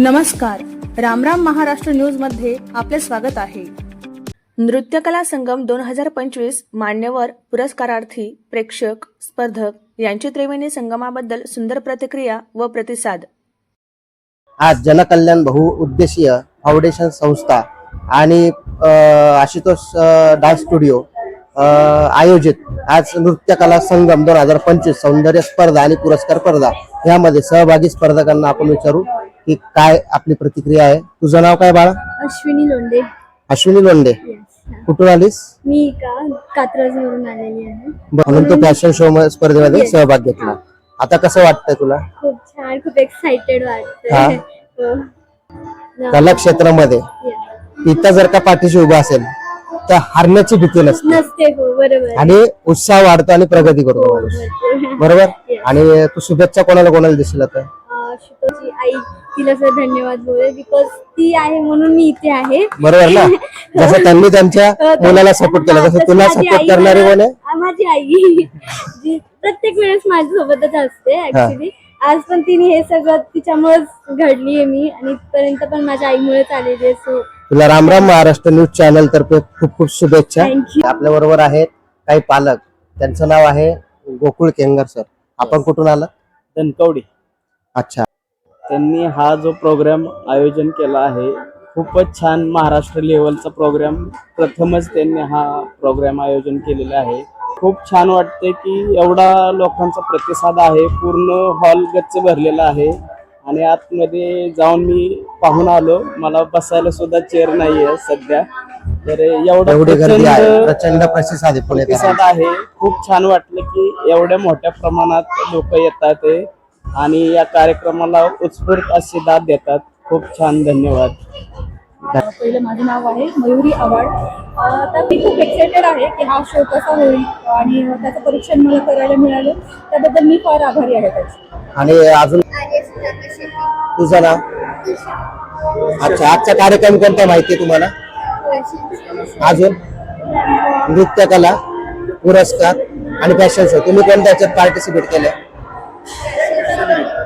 नमस्कार. रामराम महाराष्ट्र न्यूजमध्ये आपले स्वागत आहे. नृत्यकला संगम दोन हजार पंचवीस मान्यवर पुरस्कारार्थी प्रेक्षक स्पर्धक यांची त्रिवेणी संगमाबद्दल सुंदर प्रतिक्रिया व प्रतिसाद. आज जनकल्याण बहुउद्देशीय फाउंडेशन संस्था आणि आशुतोष डान्स स्टुडिओ आयोजित आज नृत्यकला संगम दोन हजार पंचवीस सौंदर्य स्पर्धा आणि पुरस्कार स्पर्धा यामध्ये सहभागी स्पर्धकांना आपण विचारू की काय आपली प्रतिक्रिया आहे. तुझं नाव काय बाळा? अश्विनी लोंढे. अश्विनी लोंडे कुठून आलीस? मी का आलेली आहे. म्हणून तू फॅशन शो स्पर्धेमध्ये सहभाग घेतला. आता कसं वाटतंय तुला? खूप छान खूप एक्साइटेड हा. वाटतंय. हो. कला क्षेत्रामध्ये Yeah. इथं जर का पाठीशी उभा असेल तर हारण्याची भीती नसते. नसते हो बरोबर. आणि उत्साह वाढतो आणि प्रगती करतो हो, माणूस. बरोबर. आणि तू शुभेच्छा कोणाला कोणाला दिसेल आता? आई तिला सर धन्यवाद बोले बिकॉज ती आहे म्हणून मी इथे आहे. बरोबर ना? जसं त्यांनी त्यांच्या अं, मुलाला सपोर्ट केला हा, तसं तुला माझी सपोर्ट आई करणारी मला- कोण आहे? आ, माझी आई. जी प्रत्येक वेळेस माझ्यासोबतच असते ऍक्च्युली आज पण तिने हे सगळं तिच्यामुळेच घडलीये मी आणि इथपर्यंत पण माझ्या आईमुळेच आलेली आहे सो तुला रामराम महाराष्ट्र न्यूज चॅनल तर्फे खूप खूप शुभेच्छा. आपल्या बरोबर आहेत काही पालक. त्यांचं नाव आहे गोकुळ केंगर सर. आपण कुठून आला? धनकवडी. अच्छा. त्यांनी हा जो प्रोग्राम आयोजन केला आहे खूपच छान महाराष्ट्र लेवलचा प्रोग्राम प्रथमच त्यांनी हा प्रोग्राम आयोजन केलेला आहे. खूप छान वाटते की एवढा लोकांचा प्रतिसाद आहे. पूर्ण हॉल गच्च भरलेला आहे. आणि आतमध्ये जाऊन मी पाहून आलो. मला बसायला सुद्धा चेअर नाही आहे सध्या. तर एवढा एवढी गर्दी आहे. प्रचंड प्रचंड प्रतिसाद आहे. खूप छान वाटलं की एवढ्या मोठ्या प्रमाणात लोक येतात ते आणि या कार्यक्रमाला उत्स्फूर्त अशी दाद देतात. खूप छान. धन्यवाद. पहिलं माझं नाव आहे मयुरी आवाड तर मी खूप एक्सायटेड आहे की हा शो कसा होईल आणि त्याचं परीक्षण मला करायला मिळालं. त्याबद्दल मी फार आभारी आहे आणि अजून? तुझं नाव? अच्छा आजचा कार्यक्रम कोणता माहिती आहे तुम्हाला? अजून? नृत्यकला पुरस्कार आणि फॅशन शो तुम्ही कोणत्या याच्यात पार्टिसिपेट केलं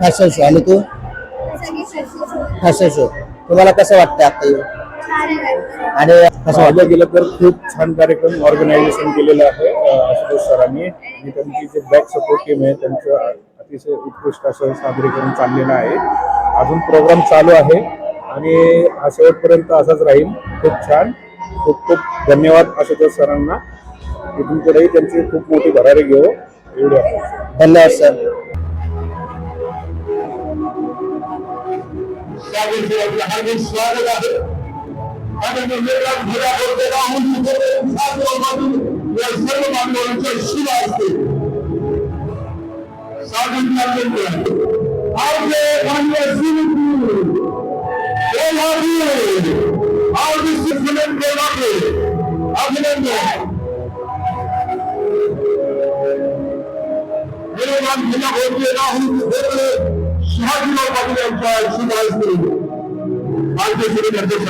फॅशन शो आणि तू? फॅशन शो तुम्हाला कसं वाटतं आता येऊन? आणि कसं पाहिलं वाटतं गेलं तर खूप छान कार्यक्रम ऑर्गनायझेशन केलेलं आहे आशुतोष सरांनी. आणि त्यांची जे बॅक सपोर्ट टीम आहे त्यांचं अतिशय उत्कृष्ट असं सादरीकरण चाललेलं आहे. अजून प्रोग्राम चालू आहे आणि हा शेवटपर्यंत असाच राहील. खूप छान. खूप खूप धन्यवाद आशुतोष सरांना. इथून पुढेही त्यांची खूप मोठी भरारी घेऊ. एवढी. धन्यवाद सर. त्याविषयी आपलं हार्दिक स्वागत आहे आणि मी वेगळा भरा बोलते राहून तिथे साधूमधून या सर्व बांधवांचे शुभ असते साधून चाललेले आहे आपले मान्य सिंधू कोल्हापूर आवडी सुखनंद कोल्हापूर अभिनंदन वेगवान पाटील यांच्या भारतीय सेनेचे अध्यक्ष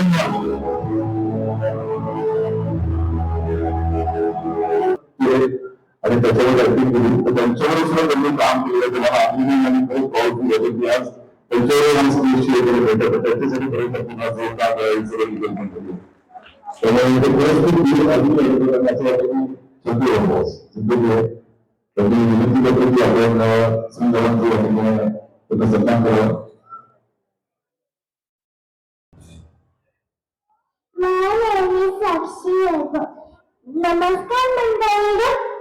आणि त्याच्यावर अगदी केली तर त्यांच्यावर सुद्धा त्यांनी काम केलं आणि खूप पाऊल की आज त्यांच्यावर आमचं दिवशी वगैरे भेटत त्याच्यासाठी पुन्हा जोरदार करायचं निवेदन म्हणतो त्यामुळे इथे परिस्थिती अजून वाटतं त्यांनी विनंती करतो की आपण जो आहे त्याचा सन्मान करावा नमस्कार मंडळी नृत्य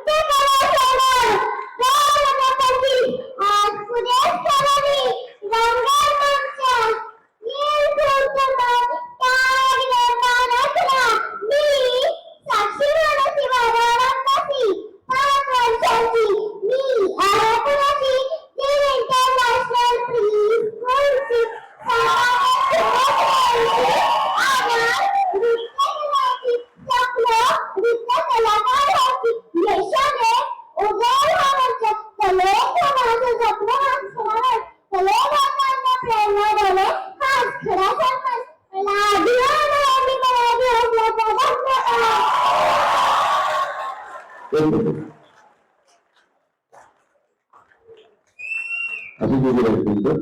असं तुमचं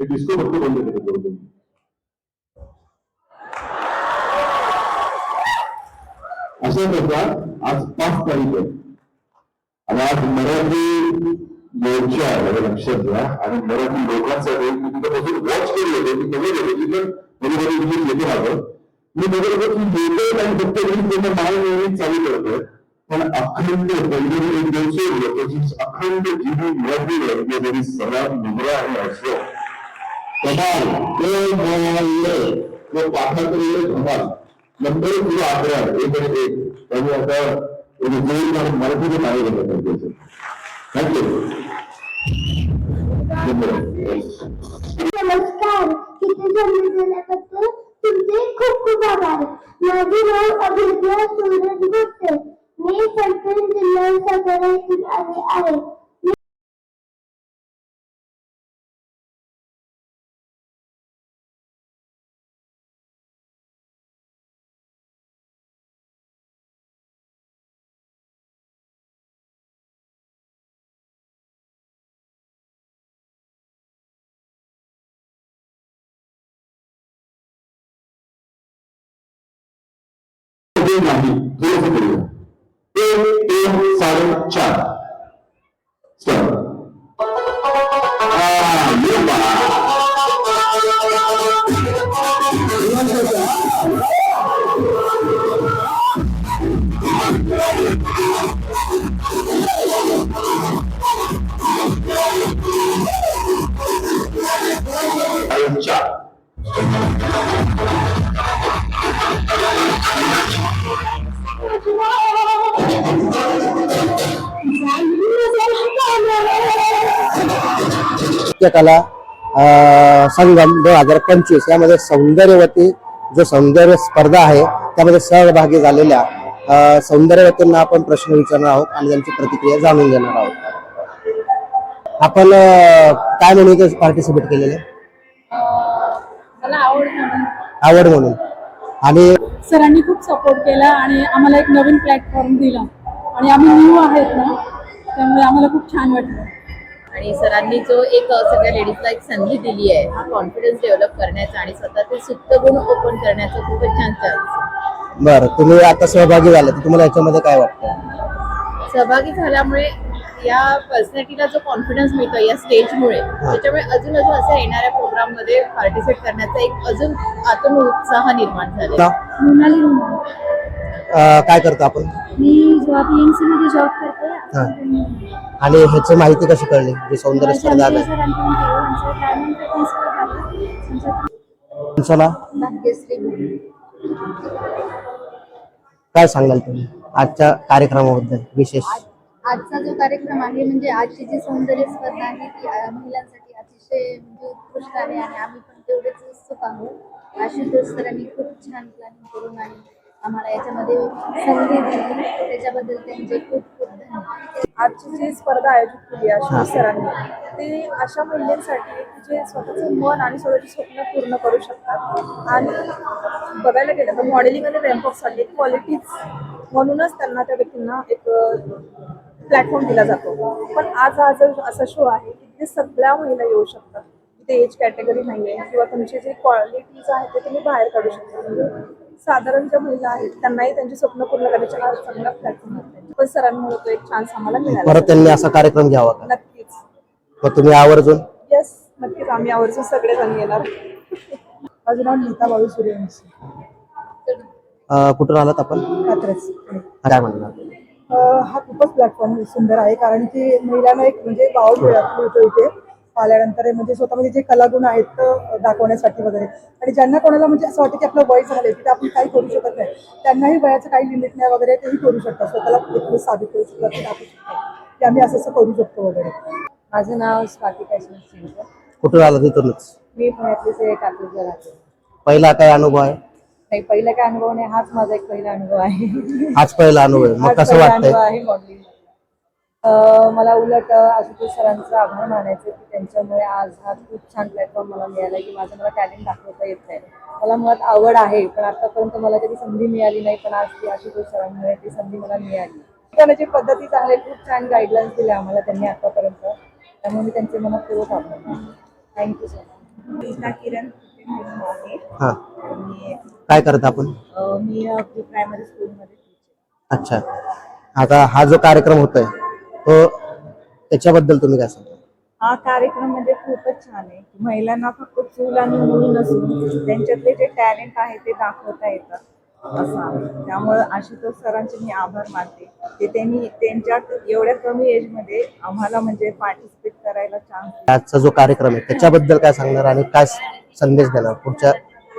हे डिस्को फक्त बंद करत अशा करता आज पाच तारीख आहे आणि आज मराठी मोर्चा आहे लक्षात घ्या आणि मराठी लोकांचा लोकांसाठी मी तिथं वॉच केली होते मी बघत होते तिथं मध्ये मध्ये तुम्ही राहतो मी बघत होतो की येतोय आणि फक्त मी पूर्ण महान चालू करतोय पण अखंड पहिली एक दिवस त्याची अखंड जीवन मराठी सर्वात मुद्रा आहे असो कमाल तो पाठाकडे नंबर एक आणि एक. त्यामुळे आता एक जोर थँक्यू नमस्कार. किती झाल्याबद्दल तुमचे खूप खूप आभार. माझे नाव अभिज्ञा सूरज गुप्ते मी सलकन जिल्हा सातारा येथून आले आहे नाही. तीन नृत्यकला अं, संगम दोन हजार पंचवीस यामध्ये सौंदर्यवती जो सौंदर्य स्पर्धा आहे त्यामध्ये सहभागी झालेल्या सौंदर्यवतींना आपण प्रश्न विचारणार आहोत आणि त्यांची प्रतिक्रिया जाणून घेणार आहोत. आपण काय म्हणून पार्टिसिपेट केलेले? मला आवड म्हणून. आवड म्हणून. आणि सरांनी खूप सपोर्ट केला आणि आम्हाला एक नवीन प्लॅटफॉर्म दिला. आणि आम्ही न्यू आहेत ना त्यामुळे आम्हाला खूप छान वाटलं. आणि सरांनी जो एक सगळ्या लेडीजला एक संधी दिली आहे हा कॉन्फिडन्स डेव्हलप करण्याचा आणि स्वतःचे सुप्त गुण ओपन करण्याचा खूपच छान चान्स बरं तुम्ही आता सहभागी झाले तर तुम्हाला याच्यामध्ये काय वाटतं? सहभागी झाल्यामुळे या पर्सनॅलिटीला जो कॉन्फिडन्स मिळतो या स्टेजमुळे त्याच्यामुळे अजून अजून असं येणाऱ्या प्रोग्राममध्ये पार्टिसिपेट करण्याचा एक अजून आतून उत्साह निर्माण झाला काय करतो आपण? मी जॉब एनसी मध्ये जॉब करते हा. आणि ह्याची माहिती कशी कळली? जी सौंदर्य स्पर्धा तुमचं नाव? भाग्यश्री. काय सांगाल तुम्ही आजच्या कार्यक्रमाबद्दल विशेष? आजचा जो कार्यक्रम आहे म्हणजे आजची जी सौंदर्य स्पर्धा आहे ती अ, महिलांसाठी अतिशय म्हणजे उत्कृष्ट आहे आणि आम्ही पण तेवढेच उत्सुक आहोत. आशुतोष सरांनी खूप छान प्लॅनिंग करून आणि आम्हाला याच्यामध्ये संधी दिली त्याच्याबद्दल त्यांचे खूप खूप धन्यवाद. आजची जी स्पर्धा आयोजित केली आहे आशिष सरांनी ती अशा की जे स्वतःचं मन आणि स्वतःची स्वप्न पूर्ण करू शकतात. आणि बघायला गेलं तर मॉडेलिंग आणि रॅम्पॉकसाठी एक क्वालिटीज म्हणूनच त्यांना त्या व्यक्तींना एक प्लॅटफॉर्म दिला जातो. पण आज हा जो असा शो आहे की तिथे सगळ्या महिला येऊ शकतात. तिथे एज कॅटेगरी नाही आहे किंवा तुमचे जे क्वालिटीज आहेत ते तुम्ही बाहेर काढू शकता. म्हणजे साधारण ज्या महिला आहेत त्यांनाही त्यांची स्वप्न पूर्ण करण्याचा हा चांगला प्लॅटफॉर्म पण सरांमुळे तो एक चान्स आम्हाला मिळाला. परत त्यांनी असा कार्यक्रम घ्यावा का? नक्कीच. मग तुम्ही आवर्जून? येस नक्कीच आम्ही आवर्जून सगळेजण येणार. माझं नाव नीता बाबू सूर्यवंशी. अं, कुठून आलात आपण? कात्रज. काय म्हणणार? हा खूपच प्लॅटफॉर्म सुंदर आहे कारण की महिलांना एक म्हणजे वाव मिळत- मिळतो इथे. आल्यानंतर म्हणजे स्वतःमध्ये जे कलागुण आहेत ते दाखवण्यासाठी वगैरे. आणि ज्यांना कोणाला म्हणजे असं वाटतं की आपलं वय झालं तिथे आपण काही करू शकत नाही. त्यांनाही वयाचं काही लिमिट नाही वगैरे तेही करू शकतात. स्वतःला एक साबित करू शकतात की दाखवू शकतात. की आम्ही असं असं करू शकतो वगैरे. माझं नाव स्वाती सिंग कुठून आलं तिथूनच मी पुण्यातलीच कात्रजला राहते. पहिला काय अनुभव आहे? नाही पहिला काय अनुभव नाही हाच माझा एक पहिला अनुभव आहे. आज पहिला अनुभव आहे. मग हाच कसं वाटतंय अनुभव आहे modeling. अं, मला उलट आशुतोष सरांचा आभार मानायचे की त्यांच्यामुळे आज हा खूप छान प्लॅटफॉर्म मला मिळाला की माझं मला टॅलेंट दाखवता येत आहे. मला मुळात आवड आहे पण आतापर्यंत मला कधी संधी मिळाली नाही पण आज ती आशुतोष सरांमुळे ती संधी मला मिळाली. शिकवण्याची पद्धती चांगल्या खूप छान गाईडलाईन्स दिल्या आम्हाला त्यांनी आतापर्यंत. त्यामुळे मी त्यांचे मनपूर्वक आभार थँक्यू सो मच किरण आहे? हा. काय करत आपण? मी प्री प्रायमरी स्कूलमध्ये टीचर अच्छा. आता हा जो कार्यक्रम होतोय त्याच्याबद्दल तुम्ही काय सांगा हा कार्यक्रम म्हणजे खूपच छान आहे. महिलांना फक्त चूल आणि मूल नसून त्यांच्यातले जे टॅलेंट आहे ते दाखवता येतं. असं आहे. त्यामुळे आशुतोष सरांचे मी आभार मानते. की त्यांनी त्यांच्या एवढ्या कमी एजमध्ये आम्हाला म्हणजे पार्टिसिपेट करायला चान्स आजचा जो कार्यक्रम आहे त्याच्याबद्दल काय सांगणार आणि काय संदेश देणार पुढच्या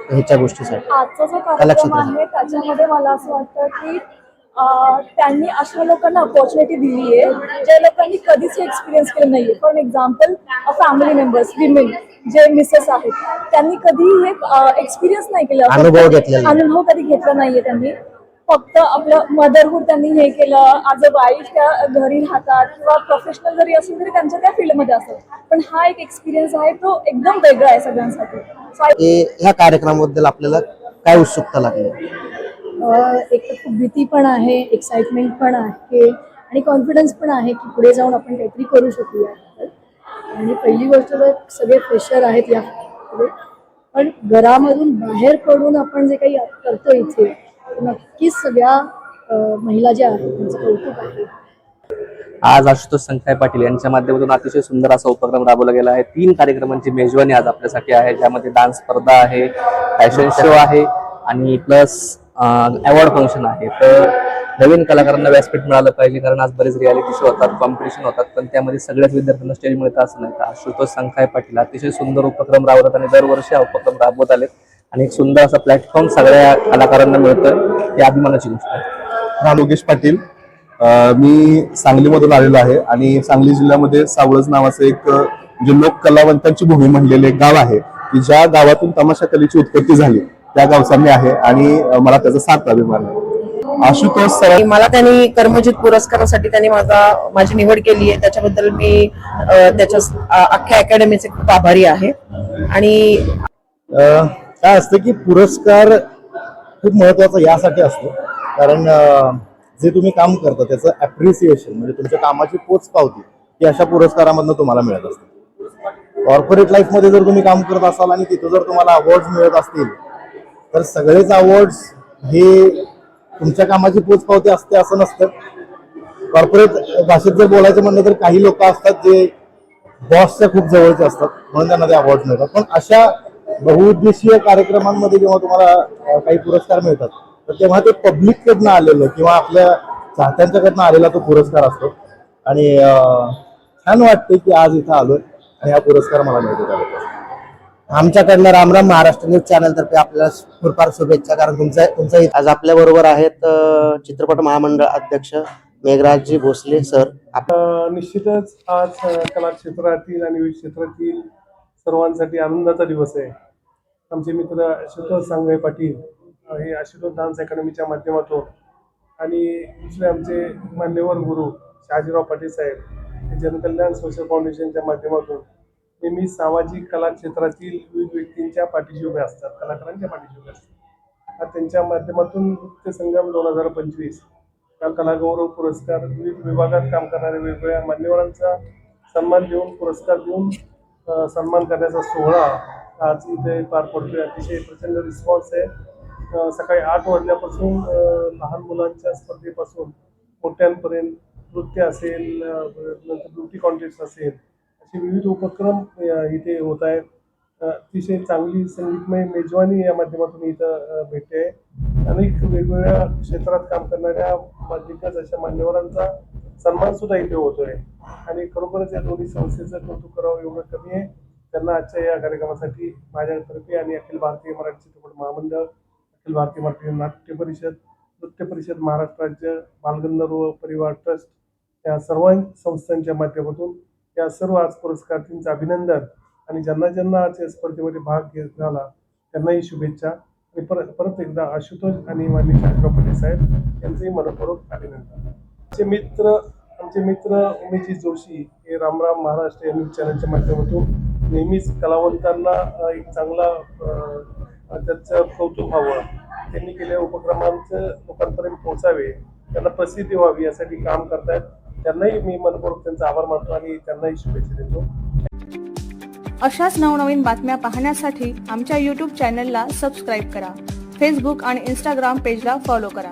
ह्याच्या गोष्टीसाठी? आजचा जो कार्यक्रम. आहे त्याच्यामध्ये मला असं वाटतं की त्यांनी अशा लोकांना अपॉर्च्युनिटी दिली आहे ज्या लोकांनी कधीच एक्सपिरियन्स केलं नाहीये. For example family members women जे मिसेस आहेत त्यांनी कधी हे एक्सपिरियन्स नाही केलं. अनुभव कधी घेतला नाहीये त्यांनी. फक्त आपलं मदरहूड त्यांनी हे केलं आज अ वाईफ त्या घरी राहतात किंवा प्रोफेशनल जरी असेल तरी त्यांच्या त्या फील्डमध्ये असतात. पण हा एक एक्सपिरियन्स आहे तो एकदम वेगळा आहे सगळ्यांसाठी. ह्या कार्यक्रमाबद्दल आपल्याला काय उत्सुकता लागली? एक तर खूप भीती पण आहे एक्साइटमेंट पण आहे आणि कॉन्फिडन्स पण आहे की पुढे जाऊन आपण काहीतरी करू शकूया. आणि पहिली गोष्ट तर सगळे फ्रेशर आहेत या पण घरामधून बाहेर पडून आपण जे काही करतो इथे नक्कीच सगळ्या महिला ज्या आहेत त्यांचं कौतुक आहे. आज आशुतोष संख्या पाटील यांच्या माध्यमातून अतिशय सुंदर असा उपक्रम राबवला गेला आहे. तीन कार्यक्रमांची मेजवानी आज आपल्यासाठी आहे ज्यामध्ये डान्स स्पर्धा आहे फॅशन शो आहे आणि प्लस अवॉर्ड फंक्शन आहे. तर नवीन कलाकारांना व्यासपीठ मिळालं पाहिजे कारण आज बरेच रियालिटी शो होतात कॉम्पिटिशन होतात पण त्यामध्ये सगळ्याच विद्यार्थ्यांना स्टेज मिळतं असं नाही तर आशुतोष संखाय पाटील अतिशय सुंदर उपक्रम राबवतात आणि दरवर्षी हा उपक्रम राबवत आलेत. आणि एक सुंदर असा प्लॅटफॉर्म सगळ्या कलाकारांना मिळतं ही अभिमानाची गोष्ट आहे. राम योगेश पाटील. मी सांगलीमधून आलेलो आहे आणि सांगली जिल्ह्यामध्ये सावळज नावाचं एक जे म्हणजे लोक कलावंतांची भूमी म्हणलेले एक गाव आहे की ज्या गावातून तमाशा कलेची उत्पत्ती झाली त्या गावचा मी आहे आणि मला त्याचा साथ अभिमान आहे. आशुतोष सर मला त्यांनी कर्मजित पुरस्कारासाठी त्यांनी माझा माझी निवड केली आहे. त्याच्याबद्दल मी त्याच्या अख्ख्या अकॅडमीचे खूप आभारी आहे. आणि काय असतं की पुरस्कार खूप महत्त्वाचा यासाठी असतो. कारण जे तुम्ही काम करता त्याचं अप्रिसिएशन म्हणजे तुमच्या कामाची पोच पावती ही अशा पुरस्कारामधनं तुम्हाला मिळत असते. कॉर्पोरेट लाईफमध्ये जर तुम्ही काम करत असाल आणि तिथं जर तुम्हाला अवॉर्ड मिळत असतील तर सगळेच अवॉर्ड्स हे तुमच्या कामाची पोच पावती असते असं नसतं. कॉर्पोरेट भाषेत जर बोलायचं म्हणलं तर काही लोक असतात जे बॉसच्या खूप जवळचे असतात म्हणून त्यांना ते अवॉर्ड मिळतात. पण अशा बहुउद्देशीय कार्यक्रमांमध्ये जेव्हा तुम्हाला काही पुरस्कार मिळतात तर तेव्हा ते पब्लिककडनं आलेलं किंवा आपल्या चाहत्यांच्याकडनं आलेला तो पुरस्कार असतो. आणि छान वाटते की आज इथं आलोय आणि हा पुरस्कार मला मिळतो त्याबद्दल. आमच्याकडनं रामराम महाराष्ट्र न्यूज चॅनल तर्फे आपल्याला फार शुभेच्छा कारण तुमचा तुमचा आज आपल्या बरोबर आहेत चित्रपट महामंडळ अध्यक्ष मेघराजजी भोसले सर. निश्चितच आज कला क्षेत्रातील आणि विविध क्षेत्रातील सर्वांसाठी आनंदाचा दिवस आहे. आमचे मित्र आशुतोष सांगवे पाटील हे आशुतोष डान्स अकॅडमीच्या माध्यमातून आणि दुसरे आमचे मान्यवर गुरु शहाजीराव पाटील साहेब हे जनकल्याण सोशल फाउंडेशनच्या माध्यमातून नेहमी सामाजिक कला क्षेत्रातील विविध व्यक्तींच्या पाठीशी उभे असतात कलाकारांच्या पाठीशी उभे असतात. त्यांच्या माध्यमातून नृत्य संगम दोन हजार पंचवीस. हा कलागौरव पुरस्कार विविध विभागात काम करणाऱ्या वेगवेगळ्या मान्यवरांचा सन्मान देऊन पुरस्कार देऊन सन्मान करण्याचा सोहळा आज इथे पार पडतोय. अतिशय प्रचंड रिस्पॉन्स आहे. सकाळी आठ वाजल्यापासून लहान मुलांच्या स्पर्धेपासून मोठ्यांपर्यंत नृत्य असेल नंतर ब्युटी कॉन्टेस्ट असेल असे विविध उपक्रम इथे होत आहेत. अतिशय चांगली संगीतमय मेजवानी या माध्यमातून इथं भेटते. आहे अनेक वेगवेगळ्या क्षेत्रात काम करणाऱ्या माध्यमात अशा मान्यवरांचा सन्मान सुद्धा इथे होतोय. आणि खरोखरच या दोन्ही संस्थेचं कौतुक करावं एवढं कमी आहे. त्यांना आजच्या या कार्यक्रमासाठी माझ्यातर्फे आणि अखिल भारतीय मराठी चित्रपट महामंडळ अखिल भारतीय मराठी नाट्य परिषद नृत्य परिषद महाराष्ट्र राज्य बालगंधर्व परिवार ट्रस्ट या सर्व संस्थांच्या माध्यमातून या सर्व आज पुरस्कारार्थींचं अभिनंदन आणि ज्यांना ज्यांना आज या स्पर्धेमध्ये भाग घेत झाला त्यांनाही शुभेच्छा. आणि परत परत एकदा आशुतोष आणि माननीय शाहराव साहेब यांचंही मनपूर्वक अभिनंदन. आमचे मित्र आमचे मित्र उमेशजी जोशी हे रामराम महाराष्ट्र या न्यूज चॅनलच्या माध्यमातून नेहमीच कलावंतांना एक चांगला त्याचं कौतुक व्हावं. त्यांनी केलेल्या उपक्रमांचं लोकांपर्यंत पोहोचावे त्यांना प्रसिद्धी व्हावी यासाठी काम करतायत. त्यांनाही मी मनपूर्वक त्यांचा आभार मानतो आणि त्यांनाही शुभेच्छा देतो. अशाच नवनवीन बातम्या पाहण्यासाठी आमच्या यूट्यूब चॅनलला सबस्क्राईब करा. फेसबुक आणि इंस्टाग्राम पेजला फॉलो करा.